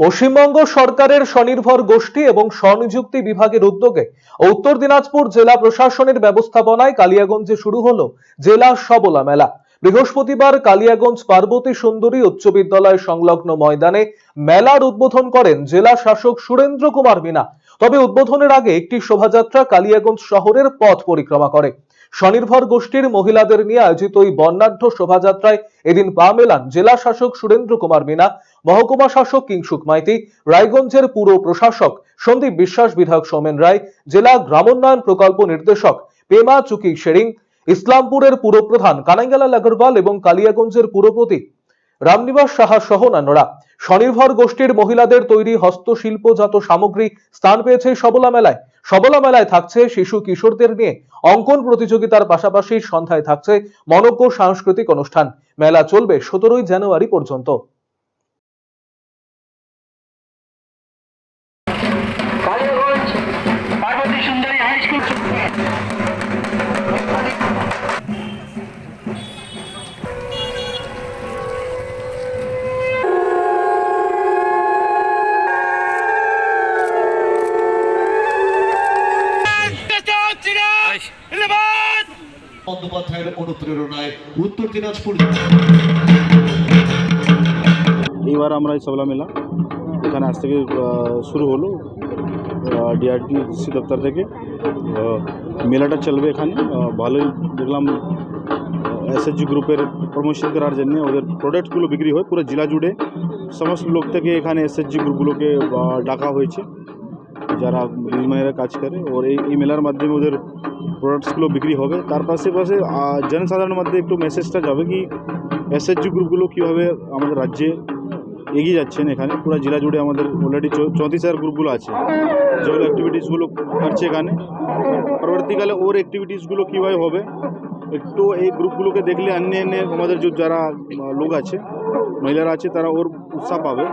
পশ্চিমবঙ্গ সরকারের স্বনির্ভর গোষ্ঠী এবং স্বনিযুক্তি বিভাগের উদ্যোগে উত্তর দিনাজপুর জেলা প্রশাসনের ব্যবস্থাপনায় কালিয়াগঞ্জে শুরু হলো জেলা সবলা মেলা। বৃহস্পতিবার কালিয়াগঞ্জ পার্বতী সুন্দরী উচ্চ বিদ্যালয় সংলগ্ন ময়দানে মেলার উদ্বোধন করেন জেলা শাসক সুরেন্দ্র কুমার মিনা। তবে উদ্বোধনের আগে একটি শোভাযাত্রা কালিয়াগঞ্জ শহরের পথ পরিক্রমা করে। স্বনির্ভর গোষ্ঠীর মহিলাদের নিয়ে আয়োজিত ওই বর্ণাঢ্য শোভাযাত্রায় এদিন পা মেলান জেলা শাসক সুরেন্দ্র কুমার মিনা, মহকুমা শাসক কিংসুক মাইতি, রায়গঞ্জের পুর প্রশাসক সন্দীপ বিশ্বাস, বিধায়ক সৌমেন রায়, জেলা গ্রামোন্নয়ন প্রকল্প নির্দেশক পেমা চুকি শেরিং ইসলামপুরের পুরপ্রধান কানাইগালাল আগরওয়াল এবং কালিয়াগঞ্জের পুরপতি রামনিবাস সাহা সহ অন্যান্যরা স্বনির্ভর গোষ্ঠীর মহিলাদের তৈরি হস্তশিল্পজাত সামগ্রী স্থান পেয়েছে সবলা মেলায়। সবলা মেলায় থাকছে শিশু কিশোরদের নিয়ে। অঙ্কন প্রতিযোগিতার পাশাপাশি সন্ধ্যায় থাকছে মনজ্ঞ সাংস্কৃতিক অনুষ্ঠান। মেলা চলবে সতেরোই জানুয়ারি পর্যন্ত। বন্দ্যোপাধ্যায়ের অনুপ্রেরণায় উত্তর দিনাজপুর। এইবার আমরা এই সবলা মেলা, এখানে আজ থেকে শুরু হলো ডিআরটি কৃষি দপ্তর থেকে। মেলাটা চলবে এখানে। ভালোই দেখলাম এসএসজি গ্রুপের প্রমোশন করার জন্য ওদের প্রোডাক্টগুলো বিক্রি হয়, পুরো জেলা জুড়ে। সমস্ত লোক থেকে এখানে এসএসজি গ্রুপগুলোকে ডাকা হয়েছে। যারা বিনিময়ের কাজ করে, ওর এই এই মেলার মাধ্যমে ওদের প্রোডাক্টসগুলো বিক্রি হবে। তার পাশে পাশে জনসাধারণের মধ্যে একটু মেসেজটা যাবে কি এসএসজি গ্রুপগুলো কীভাবে আমাদের রাজ্যে এগিয়ে যাচ্ছেন এখানে? পুরো জেলা জুড়ে আমাদের অলরেডি চৌত্রিশ হাজার গ্রুপগুলো আছে। যেগুলো অ্যাক্টিভিটিসগুলো করছে এখানে। পরবর্তীকালে ওর অ্যাক্টিভিটিসগুলো কীভাবে হবে, একটু এই গ্রুপগুলোকে দেখলে অন্য অন্য আমাদের যারা লোক আছে, মহিলারা আছে, তারা ওর উৎসাহ পাবে।